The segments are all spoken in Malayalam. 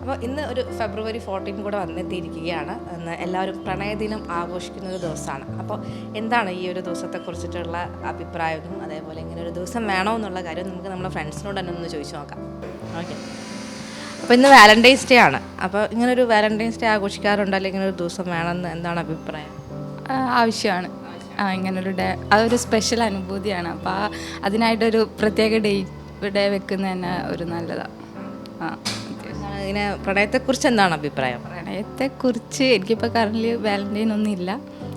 അപ്പോൾ ഇന്ന് ഒരു ഫെബ്രുവരി ഫോർട്ടീൻ കൂടെ വന്നെത്തിയിരിക്കുകയാണ്. ഇന്ന് എല്ലാവരും പ്രണയദിനം ആഘോഷിക്കുന്ന ഒരു ദിവസമാണ്. അപ്പോൾ എന്താണ് ഈ ഒരു ദിവസത്തെക്കുറിച്ചിട്ടുള്ള അഭിപ്രായവും അതേപോലെ ഇങ്ങനെ ഒരു ദിവസം വേണോ എന്നുള്ള കാര്യം നമുക്ക് നമ്മുടെ ഫ്രണ്ട്സിനോട് തന്നെ ഒന്ന് ചോദിച്ചു നോക്കാം. ഓക്കെ. അപ്പോൾ ഇന്ന് വാലന്റൈൻസ് ഡേ ആണ്. അപ്പോൾ ഇങ്ങനെ ഒരു വാലന്റൈൻസ് ഡേ ആഘോഷിക്കാറുണ്ട് അല്ലെങ്കിൽ ഇങ്ങനെ ഒരു ദിവസം വേണമെന്ന് എന്താണ് അഭിപ്രായം? ആവശ്യമാണ്. ആ ഇങ്ങനൊരു ഡേ അതൊരു സ്പെഷ്യൽ അനുഭൂതിയാണ്. അപ്പോൾ അതിനായിട്ടൊരു പ്രത്യേക ഡേ ഡേ വെക്കുന്നത് തന്നെ ഒരു നല്ലതാണ്. ആ. ഇങ്ങനെ പ്രണയത്തെക്കുറിച്ച് എന്താണ് അഭിപ്രായം? പ്രണയത്തെക്കുറിച്ച് എനിക്കിപ്പോൾ കറൻലി വാലന്റൈൻ ഒന്നും ഇല്ല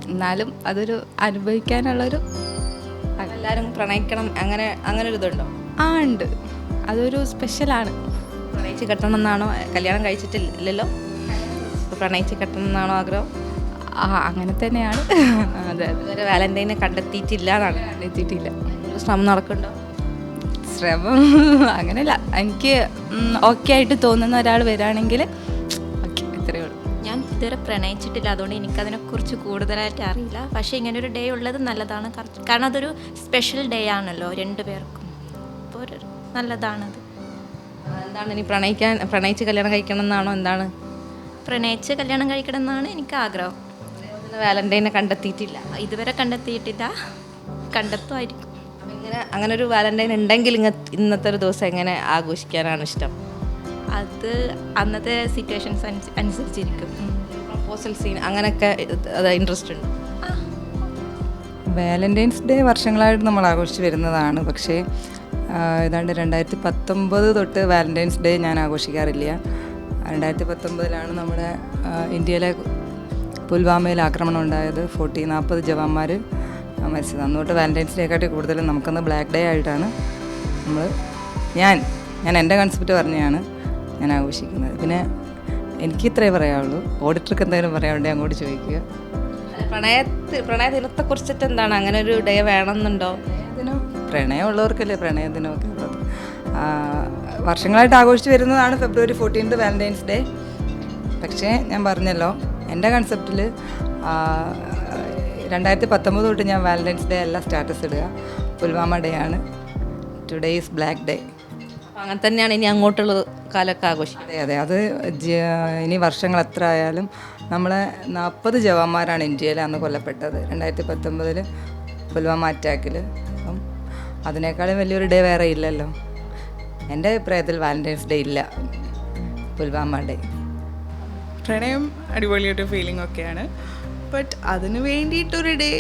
എന്നാലും അതൊരു അനുഭവിക്കാനുള്ളൊരു എല്ലാവരും പ്രണയിക്കണം അങ്ങനെ അങ്ങനെ ഒരു ഇതുണ്ടോ ആ ഉണ്ട്. അതൊരു സ്പെഷ്യലാണ് പ്രണയിച്ച് കെട്ടണം എന്നാണോ കല്യാണം കഴിച്ചിട്ടില്ലല്ലോ? പ്രണയിച്ച് കെട്ടണം എന്നാണോ ആഗ്രഹം? ആ അങ്ങനെ തന്നെയാണ്. അതെ അതുവരെ വാലന്റൈനെ കണ്ടെത്തിയിട്ടില്ല എന്നാണ്. എത്തിയിട്ടില്ല ശ്രമം നടക്കുന്നുണ്ടോ? ശ്രമം അങ്ങനെയല്ല. എനിക്ക് ഓക്കെ ആയിട്ട് തോന്നുന്ന ഒരാൾ വരാണെങ്കിൽ ഓക്കെ ഇത്രയേ ഉള്ളൂ. ഞാൻ ഇതുവരെ പ്രണയിച്ചിട്ടില്ല. അതുകൊണ്ട് എനിക്കതിനെക്കുറിച്ച് കൂടുതലായിട്ട് അറിയില്ല. പക്ഷേ ഇങ്ങനെ ഒരു ഡേ ഉള്ളത് നല്ലതാണ്. കാരണം അതൊരു സ്പെഷ്യൽ ഡേ ആണല്ലോ രണ്ടു പേർക്കും. അപ്പോൾ ഒരു നല്ലതാണത്. എന്താണ് ഇനി പ്രണയിക്കാൻ പ്രണയിച്ച് കല്യാണം കഴിക്കണം എന്നാണോ? എന്താണ്? പ്രണയിച്ച് കല്യാണം കഴിക്കണം എന്നാണ് എനിക്ക് ആഗ്രഹം. വാലന്റൈനെ കണ്ടെത്തിയിട്ടില്ല. ഇതുവരെ കണ്ടെത്തിയിട്ടില്ല. കണ്ടെത്തുമായിരിക്കും. ഇങ്ങനെ അങ്ങനെ ഒരു വാലന്റൈൻ ഉണ്ടെങ്കിൽ ഇങ്ങ ഇന്നത്തെ ഒരു ദിവസം എങ്ങനെ ആഘോഷിക്കാനാണ് ഇഷ്ടം? അത് അന്നത്തെ സിറ്റുവേഷൻസ് അനുസരിച്ചിരിക്കും. പ്രപ്പോസൽ സീൻ അങ്ങനെയൊക്കെ അത് ഇൻട്രസ്റ്റ് ഉണ്ട്? വാലന്റൈൻസ് ഡേ വർഷങ്ങളായിട്ട് നമ്മൾ ആഘോഷിച്ച് വരുന്നതാണ്. പക്ഷേ ഏതാണ്ട് രണ്ടായിരത്തി പത്തൊമ്പത് തൊട്ട് വാലന്റൈൻസ് ഡേ ഞാൻ ആഘോഷിക്കാറില്ല. രണ്ടായിരത്തി പത്തൊമ്പതിലാണ് നമ്മുടെ ഇന്ത്യയിലെ പുൽവാമയിൽ ആക്രമണം ഉണ്ടായത്. ഫോർട്ടി നാൽപ്പത് ജവാന്മാർ മരിച്ചത്. അന്ന് തൊട്ട് വാലന്റൈൻസ് ഡേക്കാട്ടി കൂടുതലും നമുക്കന്ന് ബ്ലാക്ക് ഡേ ആയിട്ടാണ് നമ്മൾ ഞാൻ ഞാൻ എന്റെ കൺസെപ്റ്റ് പറഞ്ഞാണ് ഞാൻ ആഘോഷിക്കുന്നത്. പിന്നെ എനിക്ക് ഇത്രേ പറയാവുള്ളൂ. ഓഡിറ്റർക്ക് എന്തെങ്കിലും പറയാനുണ്ടെങ്കിൽ അങ്ങോട്ട് ചോദിക്കുക. പ്രണയത്തിൽ പ്രണയ ദിനത്തെ കുറിച്ചിട്ട് എന്താണ്? അങ്ങനെ ഒരു ഡേ വേണമെന്നുണ്ടോ? ദിനം പ്രണയമുള്ളവർക്കല്ലേ പ്രണയദിനമൊക്കെ ഉള്ളത്. വർഷങ്ങളായിട്ട് ആഘോഷിച്ച് വരുന്നതാണ് ഫെബ്രുവരി ഫോർട്ടീൻത്ത് വാലന്റൈൻസ് ഡേ പക്ഷേ ഞാൻ പറഞ്ഞല്ലോ എന്റെ കൺസെപ്റ്റിൽ രണ്ടായിരത്തി പത്തൊമ്പത് തൊട്ട് ഞാൻ വാലന്റൈൻസ് ഡേ അല്ല സ്റ്റാറ്റസ് ഇടുക. പുൽവാമ ഡേ ആണ്. ടുഡേ ഈസ് ബ്ലാക്ക് ഡേ അങ്ങനെ തന്നെയാണ് ഇനി അങ്ങോട്ടുള്ള കാലൊക്കെ ആഘോഷം അതെ അതെ. അത് ഇനി വർഷങ്ങൾ എത്ര ആയാലും നമ്മളെ നാൽപ്പത് ജവാന്മാരാണ് ഇന്ത്യയിൽ അന്ന് കൊല്ലപ്പെട്ടത്. രണ്ടായിരത്തി പത്തൊമ്പതിൽ പുൽവാമ അറ്റാക്കിൽ അപ്പം അതിനേക്കാളും വലിയൊരു ഡേ വേറെ ഇല്ലല്ലോ. എന്റെ അഭിപ്രായത്തിൽ വാലന്റൈൻസ് ഡേ ഇല്ല. പുൽവാമ ഡേ. പ്രണയം അടിപൊളിയായിട്ട് ഫീലിംഗ് ഒക്കെയാണ്. ബട്ട് അതിന് വേണ്ടിയിട്ടൊരു ഡേ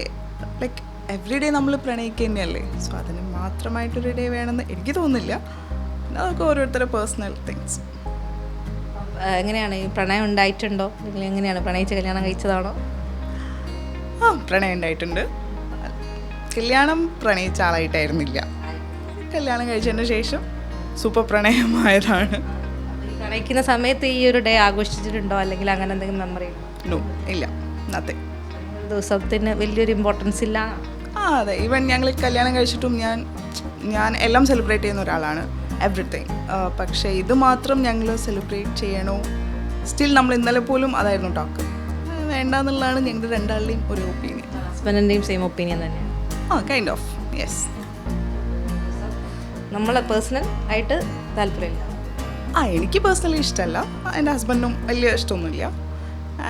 ലൈക്ക് എവറി ഡേ നമ്മൾ പ്രണയിക്കുക തന്നെയല്ലേ സോ അതിന് മാത്രമായിട്ടൊരു ഡേ വേണമെന്ന് എനിക്ക് തോന്നുന്നില്ല. പിന്നെ അതൊക്കെ ഓരോരുത്തരുടെ പേഴ്സണൽ തിങ്സ് എങ്ങനെയാണ്? ഈ പ്രണയം ഉണ്ടായിട്ടുണ്ടോ? അല്ലെങ്കിൽ എങ്ങനെയാണ്? പ്രണയിച്ച് കല്യാണം കഴിച്ചതാണോ? ആ പ്രണയം ഉണ്ടായിട്ടുണ്ട്. കല്യാണം പ്രണയിച്ച ആളായിട്ടായിരുന്നില്ല. കല്യാണം കഴിച്ചതിന് ശേഷം സൂപ്പർ പ്രണയമായതാണ്. പ്രണയിക്കുന്ന സമയത്ത് ഈ ഒരു ഡേ ആഘോഷിച്ചിട്ടുണ്ടോ? അല്ലെങ്കിൽ അങ്ങനെ എന്തെങ്കിലും മെമ്മറി നോ ഇല്ല. നത്തിങ് ദിവസത്തിന് വലിയൊരു ഇമ്പോർട്ടൻസ് ഇല്ല. ആ അതെ. ഈവൻ ഞങ്ങൾ കല്യാണം കഴിച്ചിട്ടും ഞാൻ ഞാൻ എല്ലാം സെലിബ്രേറ്റ് ചെയ്യുന്ന ഒരാളാണ്. എവറിത്തിങ് പക്ഷേ ഇത് മാത്രം ഞങ്ങൾ സെലിബ്രേറ്റ് ചെയ്യണോ? സ്റ്റിൽ നമ്മൾ ഇന്നലെ പോലും അതായിരുന്നു ടോക്ക് വേണ്ട എന്നുള്ളതാണ് ഞങ്ങളുടെ രണ്ടാളുടെയും ഒരു ഒപ്പീനിയൻ ഹസ്ബൻഡിന്റെയും സെയിം ഒപ്പീനിയൻ തന്നെ ആ കൈൻഡ് ഓഫ് യെസ് നമ്മളെ പേഴ്സണൽ ആയിട്ട് താല്പര്യമില്ല ആ എനിക്ക് പേഴ്സണലി ഇഷ്ടമല്ല എന്റെ ഹസ്ബൻഡും വലിയ ഇഷ്ടമൊന്നുമില്ല.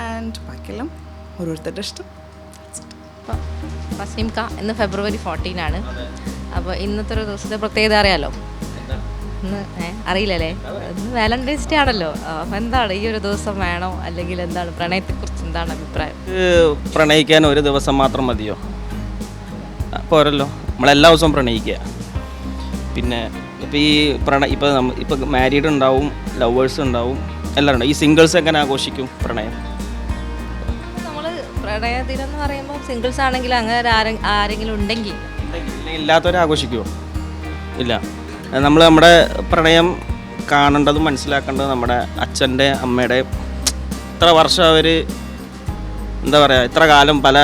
ആൻഡ് ബാക്കിയെല്ലാം ഓരോരുത്തരുടെ ഇഷ്ടം. അപ്പോൾ ഫസീം ഇന്ന് ഫെബ്രുവരി ഫോർട്ടീൻ ആണ്. അപ്പോൾ ഇന്നത്തെ ഒരു ദിവസത്തെ പ്രത്യേകത അറിയാലോ? ഇന്ന് അറിയില്ലല്ലേ? ഇന്ന് വാലന്റൈൻസ് ഡേ ആണല്ലോ. അപ്പം എന്താണ് ഈ ഒരു ദിവസം വേണോ? അല്ലെങ്കിൽ എന്താണ് പ്രണയത്തെക്കുറിച്ച് എന്താണ് അഭിപ്രായം? പ്രണയിക്കാൻ ഒരു ദിവസം മാത്രം മതിയോ? പോരല്ലോ. നമ്മളെല്ലാ ദിവസവും പ്രണയിക്കുക. പിന്നെ ഇപ്പോൾ ഈ പ്രണ ഇപ്പോൾ നമ്മ ഇപ്പോൾ മാരീഡ് ഉണ്ടാവും ലവേഴ്സ് ഉണ്ടാവും എല്ലാം ഉണ്ടാവും ഈ സിംഗിൾസ് എങ്ങനെ ആഘോഷിക്കും പ്രണയം? നമ്മൾ ദിനം എന്ന് പറയുമ്പോൾ സിംഗിൾസ് ആണെങ്കിൽ അങ്ങനെ ആരെങ്കിലും ഉണ്ടെങ്കിൽ. ഇല്ലാത്തവരെ ആഘോഷിക്കുമോ ഇല്ല. നമ്മൾ നമ്മുടെ പ്രണയം കാണേണ്ടതും മനസ്സിലാക്കേണ്ടതും നമ്മുടെ അച്ഛന്റെ അമ്മയുടെ ഇത്ര വർഷം അവർ എന്താ പറയുക ഇത്ര കാലം പല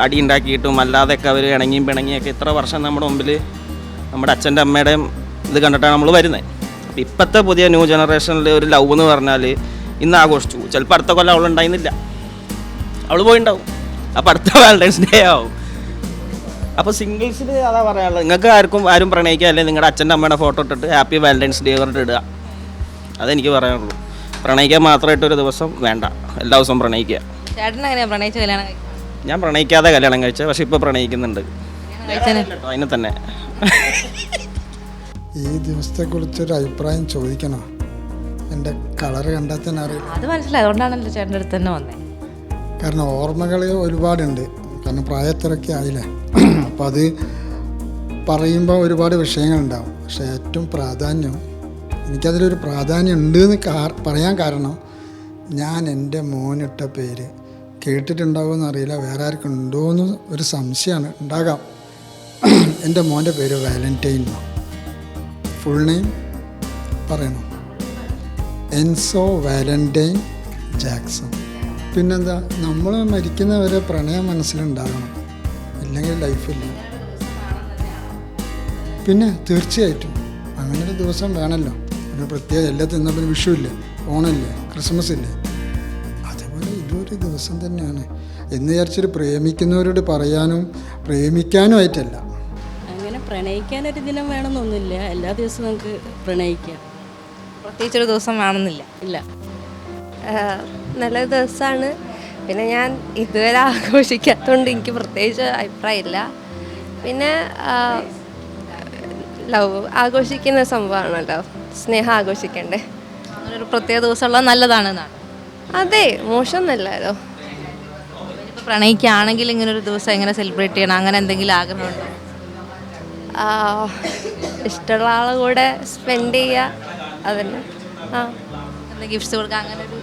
അടി ഉണ്ടാക്കിയിട്ടും അല്ലാതെയൊക്കെ അവർ ഇണങ്ങിയും പിണങ്ങിയൊക്കെ ഇത്ര വർഷം നമ്മുടെ മുമ്പിൽ നമ്മുടെ അച്ഛന്റെ അമ്മയുടെയും ഇത് കണ്ടിട്ടാണ് നമ്മൾ വരുന്നത് അപ്പോൾ ഇപ്പോഴത്തെ പുതിയ ന്യൂ ജനറേഷനിൽ ഒരു ലവ് എന്ന് പറഞ്ഞാൽ ഇന്ന് ആഘോഷിച്ചു. ചിലപ്പോൾ അടുത്ത കൊല്ലം അവൾ ഉണ്ടായിരുന്നില്ല. അവൾ പോയിണ്ടാവും. അപ്പോൾ അടുത്ത വാലന്റൈൻസ് ഡേ ആവും. അപ്പോൾ സിംഗിൾസിൽ അതാ പറയാനുള്ളത്. നിങ്ങൾക്ക് ആർക്കും ആരും പ്രണയിക്കുക അല്ലെങ്കിൽ നിങ്ങളുടെ അച്ഛന്റെ അമ്മയുടെ ഫോട്ടോ ഇട്ടിട്ട് ഹാപ്പി വാലന്റൈൻസ് ഡേ പറഞ്ഞിട്ട് ഇടുക. അതെനിക്ക് പറയാനുള്ളൂ. പ്രണയിക്കാൻ മാത്രമായിട്ട് ഒരു ദിവസം വേണ്ട. എല്ലാ ദിവസവും പ്രണയിക്കുക. ചേട്ടൻ എങ്ങനെയാണ് പ്രണയിച്ച കല്യാണം? ഞാൻ പ്രണയിക്കാതെ കല്യാണം കഴിച്ചത് പക്ഷെ ഇപ്പോൾ പ്രണയിക്കുന്നുണ്ട്. അതിനെ തന്നെ. ഈ ദിവസത്തെക്കുറിച്ചൊരു അഭിപ്രായം ചോദിക്കണോ. എന്റെ കളർ കണ്ടാൽ തന്നെ അറിയാം. അത് മനസ്സിലായി. അതുകൊണ്ടാണല്ലോ ചേട്ടന്റെ അടുത്ത് തന്നെ വന്നത് കാരണം ഓർമ്മകൾ ഒരുപാടുണ്ട്. കാരണം പ്രായത്തിലൊക്കെ ആയില്ലേ? അപ്പോൾ അത് പറയുമ്പോൾ ഒരുപാട് വിഷയങ്ങളുണ്ടാവും. പക്ഷേ ഏറ്റവും പ്രാധാന്യം എനിക്കതിലൊരു പ്രാധാന്യം ഉണ്ട് എന്ന് പറയാൻ കാരണം ഞാൻ എന്റെ മോനിട്ട പേര് കേട്ടിട്ടുണ്ടാവുമെന്ന് അറിയില്ല. വേറെ ആർക്കും ഉണ്ടോ എന്ന് ഒരു സംശയമാണ്. ഉണ്ടാകാം. എന്റെ മോന്റെ പേര് വാലന്റൈൻ ഫുൾ നെയിം പറയണം. Enzo Valentine Jackson. പിന്നെന്താ നമ്മൾ മരിക്കുന്നവരെ പ്രണയം മനസ്സിലുണ്ടാകണം. ഇല്ലെങ്കിൽ ലൈഫില്ല പിന്നെ തീർച്ചയായിട്ടും അങ്ങനെ ഒരു ദിവസം വേണമല്ലോ ഒരു പ്രത്യേക എല്ലാത്തിനും തിന്നപ്പിന് വിഷു ഇല്ലേ ഓണമില്ലേ ക്രിസ്മസ് ഇല്ല. അതേപോലെ ഇതൊരു ദിവസം തന്നെയാണ്. എന്ന് വിചാരിച്ചൊരു പ്രേമിക്കുന്നവരോട് പറയാനും പ്രേമിക്കാനും ആയിട്ടല്ല. അങ്ങനെ പ്രണയിക്കാനൊരു ദിനം വേണമെന്നൊന്നുമില്ല. എല്ലാ ദിവസവും നമുക്ക് പ്രണയിക്കാം. പ്രത്യേകിച്ചൊരു ദിവസം വേണമെന്നില്ല. ഇല്ല. നല്ല ദിവസമാണ് പിന്നെ ഞാൻ ഇതുവരെ ആഘോഷിക്കാത്തതുകൊണ്ട് എനിക്ക് പ്രത്യേകിച്ച് അഭിപ്രായമില്ല. പിന്നെ ലവ് ആഘോഷിക്കുന്ന സംഭവമാണല്ലോ. സ്നേഹം ആഘോഷിക്കണ്ടേ? ഒരു പ്രത്യേക ദിവസമുള്ളത് നല്ലതാണെന്നാണ്. അതെ മോശമൊന്നല്ലോ പ്രണയിക്കുകയാണെങ്കിൽ ഇങ്ങനെ ഒരു ദിവസം എങ്ങനെ സെലിബ്രേറ്റ് ചെയ്യണം? അങ്ങനെ എന്തെങ്കിലും ആഗ്രഹമുണ്ടോ? ഇഷ്ടമുള്ള ആളെ കൂടെ സ്പെൻഡ് ചെയ്യുക. അതന്നെ. ആ. ഗിഫ്റ്റ്സ് കൊടുക്കുക അങ്ങനെ ഒരു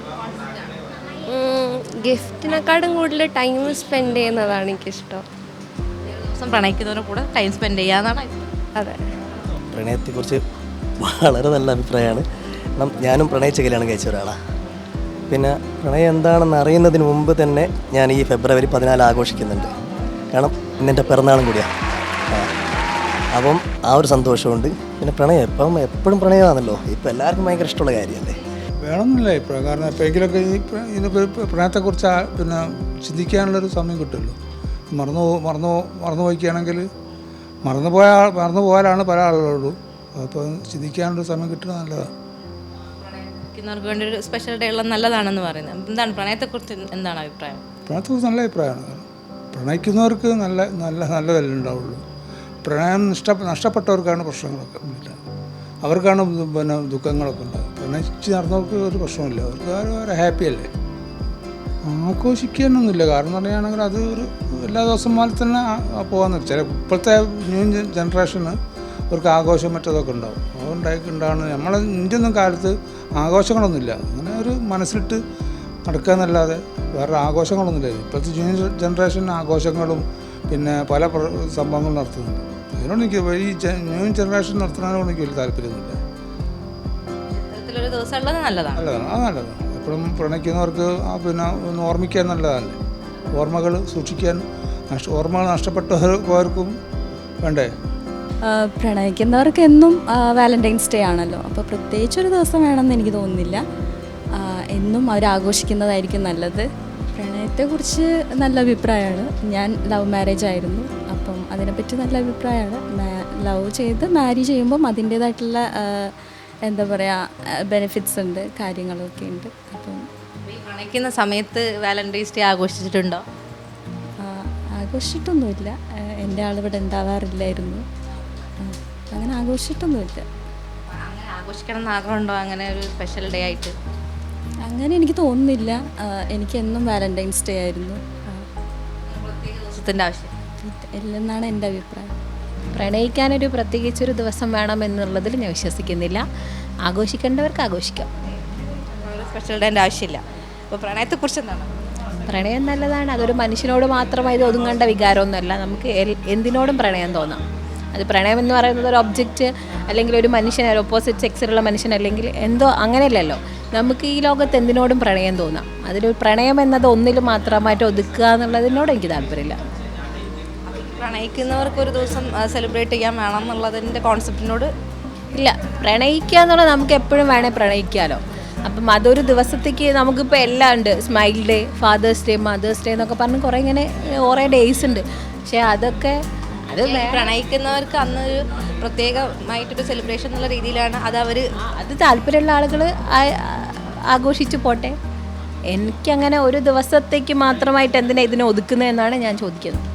ഗിഫ്റ്റിനെക്കാളും കൂടുതൽ ടൈം സ്പെൻഡ് ചെയ്യുന്നതാണ് എനിക്കിഷ്ടം. ദിവസം പ്രണയിക്കുന്നവരുടെ കൂടെ ടൈം സ്പെൻഡ് ചെയ്യാന്നാണ് അതെ. പ്രണയത്തെക്കുറിച്ച് വളരെ നല്ല അഭിപ്രായമാണ്. കാരണം ഞാനും പ്രണയിച്ച കല്യാണം കഴിച്ച ഒരാളാണ് പിന്നെ പ്രണയം എന്താണെന്ന് അറിയുന്നതിന് മുമ്പ് തന്നെ ഞാൻ ഈ ഫെബ്രുവരി പതിനാല് ആഘോഷിക്കുന്നുണ്ട്. കാരണം ഇന്നെന്റെ പിറന്നാളും കൂടിയാണ്. അപ്പം ആ ഒരു സന്തോഷമുണ്ട്. പിന്നെ പ്രണയം ഇപ്പം എപ്പോഴും പ്രണയമാണല്ലോ. ഇപ്പം എല്ലാവർക്കും ഭയങ്കര ഇഷ്ടമുള്ള കാര്യമല്ലേ? വേണമെന്നില്ല ഇപ്പോഴും. കാരണം എപ്പോഴെങ്കിലൊക്കെ ഈ പറ്റി പ്രണയത്തെക്കുറിച്ച് പിന്നെ ചിന്തിക്കാനുള്ളൊരു സമയം കിട്ടുമല്ലോ. മറന്നു മറന്നു മറന്നു പോയിക്കുകയാണെങ്കിൽ മറന്നു പോയ മറന്നു പോയാലാണ് പല ആളുകളുള്ളൂ അപ്പോൾ ചിന്തിക്കാനുള്ള സമയം കിട്ടുന്നത് നല്ലതാണ്. വേണ്ടി ഒരു സ്പെഷ്യൽ ഡേ ഉള്ളത് നല്ലതാണെന്ന് പറയുന്നത്. എന്താണ് പ്രണയത്തെക്കുറിച്ച് എന്താണ് അഭിപ്രായം? പ്രണയത്തെക്കുറിച്ച് നല്ല അഭിപ്രായമാണ്. പ്രണയിക്കുന്നവർക്ക് നല്ല നല്ല നല്ലതല്ലേ ഉണ്ടാവുള്ളൂ. പ്രണയം നഷ്ട നഷ്ടപ്പെട്ടവർക്കാണ് പ്രശ്നങ്ങളൊക്കെ അവർക്കാണ് പിന്നെ ദുഃഖങ്ങളൊക്കെ ഉണ്ടാകും പ്രണയിച്ച് നടന്നവർക്ക് ഒരു പ്രശ്നമില്ല അവർക്ക് അവർ ഹാപ്പി അല്ലേ? ആഘോഷിക്കാനൊന്നുമില്ല. കാരണം പറയുകയാണെങ്കിൽ അത് ഒരു എല്ലാ ദിവസം പോലെ തന്നെ പോകാന്ന് ചില ഇപ്പോഴത്തെ ന്യൂ ജനറേഷന് അവർക്ക് ആഘോഷം മറ്റതൊക്കെ ഉണ്ടാവും. അതുണ്ടായി ഉണ്ടാകുന്ന നമ്മളെ ഇന്ത്യ ഒന്നും കാലത്ത് ആഘോഷങ്ങളൊന്നുമില്ല. അങ്ങനെ ഒരു മനസ്സിലിട്ട് നടക്കുക എന്നല്ലാതെ വേറെ ആഘോഷങ്ങളൊന്നുമില്ല. ഇപ്പോഴത്തെ ന്യൂ ജനറേഷൻ ആഘോഷങ്ങളും പിന്നെ പല സംഭവങ്ങളും നടത്തുന്നുണ്ട്. അതിനോട് എനിക്ക് ഈ ന്യൂ ജനറേഷൻ നടത്തുന്നതിനോട് എനിക്ക് വലിയ താല്പര്യമൊന്നുമില്ല. ദിവസം ഉള്ളത് നല്ലതാണ്. നല്ലതാണ്. അത് നല്ലതാണ്. എപ്പോഴും പ്രണയിക്കുന്നവർക്ക് ആ പിന്നെ ഒന്ന് ഓർമ്മിക്കാൻ നല്ലതല്ലേ? ഓർമ്മകൾ സൂക്ഷിക്കാൻ നഷ്ട ഓർമ്മകൾ നഷ്ടപ്പെട്ടവർക്കും വേണ്ടേ? പ്രണയിക്കുന്നവർക്ക് എന്നും വാലന്റൈൻസ് ഡേ ആണല്ലോ. അപ്പോൾ പ്രത്യേകിച്ച് ഒരു ദിവസം വേണമെന്ന് എനിക്ക് തോന്നുന്നില്ല. എന്നും അവർ ആഘോഷിക്കുന്നതായിരിക്കും നല്ലത്. പ്രണയത്തെക്കുറിച്ച് നല്ല അഭിപ്രായമാണ്. ഞാൻ ലവ് മാരേജ് ആയിരുന്നു. അപ്പം അതിനെപ്പറ്റി നല്ല അഭിപ്രായമാണ്. ലവ് ചെയ്ത് മാരി ചെയ്യുമ്പം അതിന്റേതായിട്ടുള്ള എന്താ പറയുക ബെനിഫിറ്റ്സ് ഉണ്ട് കാര്യങ്ങളൊക്കെ ഉണ്ട്. അപ്പം ഈ പ്രണയിക്കുന്ന സമയത്ത് വാലന്റൈൻസ് ഡേ ആഘോഷിച്ചിട്ടുണ്ടോ? ആഘോഷിച്ചിട്ടൊന്നുമില്ല. എന്റെ ആളിവിടെ ഉണ്ടാവാറില്ലായിരുന്നു. അങ്ങനെ ആഘോഷിച്ചിട്ടൊന്നുമില്ല. അങ്ങനെ ആഘോഷിക്കണം എന്ന് ആഗ്രഹമുണ്ടോ? അങ്ങനെ ഒരു സ്പെഷ്യൽ ഡേ ആയിട്ട്? അങ്ങനെ എനിക്ക് തോന്നുന്നില്ല. എനിക്കെന്നും എനിക്ക് എന്നും വാലന്റൈൻസ് ഡേ ആയിരുന്നു. പ്രത്യേക ദിവസത്തിന്റെ ആവശ്യം. ഇല്ലെന്നാണ് എന്റെ അഭിപ്രായം. പ്രണയിക്കാനൊരു പ്രത്യേകിച്ചൊരു ദിവസം വേണം എന്നുള്ളതിൽ ഞാൻ വിശ്വസിക്കുന്നില്ല. ആഘോഷിക്കേണ്ടവർക്ക് ആഘോഷിക്കാം. സ്പെഷ്യൽ ഡേന്റെ ആവശ്യമില്ല. അപ്പോൾ പ്രണയത്തെക്കുറിച്ച് എന്താണ്? പ്രണയം നല്ലതാണ്. അതൊരു മനുഷ്യനോട് മാത്രമായി ഒതുങ്ങേണ്ട വികാരമൊന്നുമല്ല. നമുക്ക് എന്തിനോടും പ്രണയം തോന്നാം. അത് പ്രണയം എന്ന് പറയുന്നത് ഒരു ഒബ്ജക്റ്റ് അല്ലെങ്കിൽ ഒരു മനുഷ്യൻ ഒരു ഓപ്പോസിറ്റ് സെക്സിലുള്ള മനുഷ്യൻ അല്ലെങ്കിൽ എന്തോ അങ്ങനെയല്ലല്ലോ. നമുക്ക് ഈ ലോകത്ത് എന്തിനോടും പ്രണയം തോന്നാം. അതിൽ പ്രണയം എന്നത് ഒന്നിൽ മാത്രമായിട്ട് ഒതുക്കുക എന്നുള്ളതിനോട് എനിക്ക് താല്പര്യമില്ല. പ്രണയിക്കുന്നവർക്ക് ഒരു ദിവസം സെലിബ്രേറ്റ് ചെയ്യാൻ വേണം എന്നുള്ളതിന്റെ കോൺസെപ്റ്റിനോട് ഇല്ല. പ്രണയിക്കുക എന്നുള്ളത് നമുക്ക് എപ്പോഴും വേണേൽ പ്രണയിക്കാമല്ലോ അപ്പം അതൊരു ദിവസത്തേക്ക് നമുക്കിപ്പോൾ എല്ലാം ഉണ്ട്. Smile day father's day mother's day എന്നൊക്കെ പറഞ്ഞ് കുറേ ഇങ്ങനെ കുറേ ഡേയ്സ് ഉണ്ട്. പക്ഷേ അതൊക്കെ അത് പ്രണയിക്കുന്നവർക്ക് അന്നൊരു പ്രത്യേകമായിട്ടൊരു സെലിബ്രേഷൻ എന്നുള്ള രീതിയിലാണ് അത് അവർ അത് താല്പര്യമുള്ള ആളുകൾ ആഘോഷിച്ച് പോട്ടെ. എനിക്കങ്ങനെ ഒരു ദിവസത്തേക്ക് മാത്രമായിട്ട് എന്തിനാ ഇതിനെ ഒതുക്കുന്നതെന്നാണ് ഞാൻ ചോദിക്കുന്നത്.